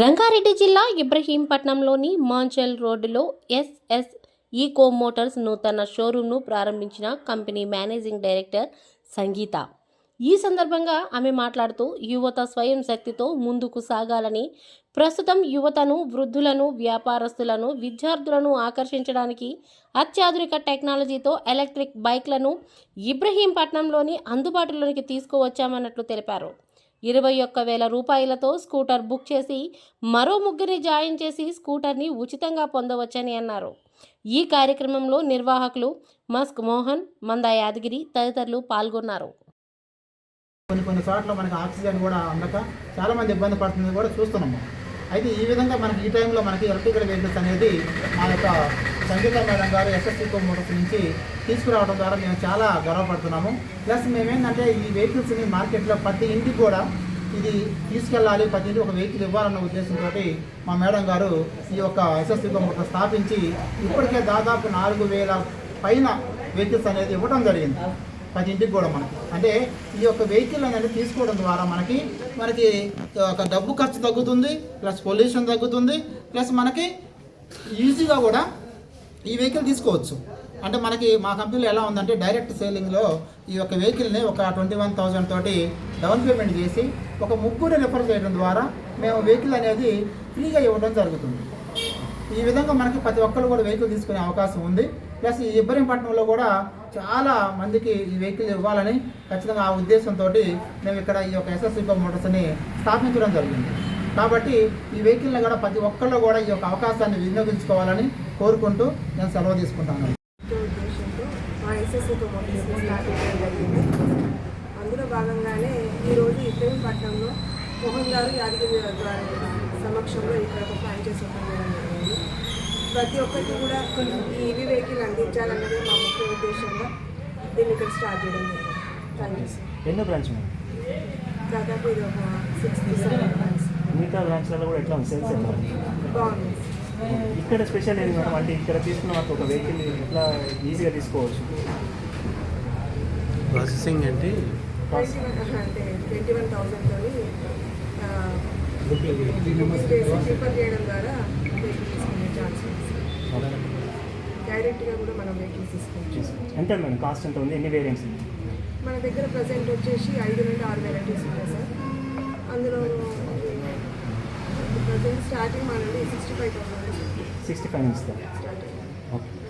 రంగారెడ్డి జిల్లా ఇబ్రహీంపట్నంలోని మాంచల్ రోడ్డులో SS eco Motors నూతన షోరూంను ప్రారంభించిన కంపెనీ మేనేజింగ్ డైరెక్టర్ సంగీత. ఈ సందర్భంగా ఆమె మాట్లాడుతూ యువత స్వయం శక్తితో ముందుకు సాగాలని ప్రస్తుతం యువతను వృద్ధులను వ్యాపారస్తులను విద్యార్థులను ఆకర్షించడానికి అత్యాధునిక టెక్నాలజీతో ఎలక్ట్రిక్ బైక్లను ఇబ్రహీంపట్నంలోని అందుబాటులోనికి తీసుకువచ్చామన్నట్లు తెలిపారు. ఇరవై ఒక్క వేల రూపాయలతో స్కూటర్ బుక్ చేసి మరో ముగ్గురిని జాయిన్ చేసి స్కూటర్ని ఉచితంగా పొందవచ్చని అన్నారు. ఈ కార్యక్రమంలో నిర్వాహకులు మస్క్ మోహన్ మందా యాదగిరి తదితరులు పాల్గొన్నారు. కొన్ని కొన్ని చోట్ల మనకి ఆక్సిజన్ కూడా అందక చాలామంది ఇబ్బంది పడుతుంది కూడా చూస్తున్నాము. అయితే ఈ విధంగా మనకి ఈ టైంలో మనకి ఎలక్ట్రికల్ వెహికల్స్ అనేది మా యొక్క Sangeetha madam garu SSC motors నుంచి తీసుకురావడం ద్వారా మేము చాలా గర్వపడుతున్నాము. ప్లస్ మేమేంటంటే ఈ వెహికల్స్ని మార్కెట్లో ప్రతి ఇంటికి కూడా ఇది తీసుకెళ్ళాలి ప్రతి ఇంటికి ఒక వెహికల్ ఇవ్వాలన్న ఉద్దేశంతో మా మేడం గారు ఈ యొక్క ఎస్ఎస్సీ మోటార్ స్థాపించి ఇప్పటికే దాదాపు నాలుగు వేల పైన వెహికల్స్ అనేది ఇవ్వడం జరిగింది. ప్రతి ఇంటికి కూడా మనకి. అంటే ఈ యొక్క వెహికల్ అనేది తీసుకోవడం ద్వారా మనకి మనకి ఒక డబ్బు ఖర్చు తగ్గుతుంది ప్లస్ పొల్యూషన్ తగ్గుతుంది ప్లస్ మనకి ఈజీగా కూడా ఈ వెహికల్ తీసుకోవచ్చు. అంటే మనకి మా కంపెనీలో ఎలా ఉందంటే డైరెక్ట్ సేలింగ్లో ఈ యొక్క వెహికల్ని ఒక ట్వంటీ వన్ థౌజండ్ తోటి డౌన్ పేమెంట్ చేసి ఒక ముగ్గురు రిఫర్ చేయడం ద్వారా మేము వెహికల్ అనేది ఫ్రీగా ఇవ్వడం జరుగుతుంది. ఈ విధంగా మనకి ప్రతి ఒక్కరు కూడా వెహికల్ తీసుకునే అవకాశం ఉంది. ప్లస్ ఈ ఇబ్బరింపట్నంలో కూడా చాలా మందికి ఈ వెహికల్ ఇవ్వాలని ఖచ్చితంగా ఆ ఉద్దేశంతో మేము ఇక్కడ ఈ యొక్క ఎస్ఎస్సీ మోటార్స్ని స్థాపించడం జరిగింది. కాబట్టి ఈ వెహికల్ని కూడా ప్రతి ఒక్కళ్ళు కూడా ఈ యొక్క అవకాశాన్ని వినియోగించుకోవాలని కోరుకుంటూ నేను సెలవు తీసుకుంటాను. అందులో భాగంగానే ఈరోజు ఇబ్రహీంపట్నంలో మోహన్ గారు యాదగిరి గారి సమక్షంలో ఇక్కడ ఒక ఫ్రాంచైజ్ ఓపెన్ చేయడం జరిగింది. ప్రతి ఒక్కరికి కూడా ఈ ఈవీ వెహికల్ అందించాలన్నదే మా ముఖ్య ఉద్దేశంగా దీన్ని ఇక్కడ స్టార్ట్ చేయడం జరిగింది. థ్యాంక్ యూ సార్ ఎన్నో బ్రాంచ్ దాదాపు ఇది ఒక సిక్స్ సెవెన్ మిగతా బ్రాంచ్లలో కూడా ఎట్లా ఉంది? సేల్స్ ఎట్లా ఇక్కడ స్పెషల్ ఏంటి మేడం? అంటే ఇక్కడ తీసుకున్న వాళ్ళకి ఒక వెహికల్ ఎట్లా ఈజీగా తీసుకోవచ్చు? ప్రాసెసింగ్ ఏంటి? ట్వంటీ వన్ అంటే ట్వంటీ వన్ థౌజండ్తో ప్రిఫర్ చేయడం ద్వారా డైరెక్ట్గా కూడా మనం వెహికల్స్ తీసుకోవచ్చు. ఎంత మేడం? కాస్ట్ ఎంత ఉంది? ఎన్ని వేరియంట్స్ ఉంది మన దగ్గర ప్రజెంట్ వచ్చేసి ఐదు నుండి ఆరు వెరైటీస్ 65,000. 65 instead. Okay.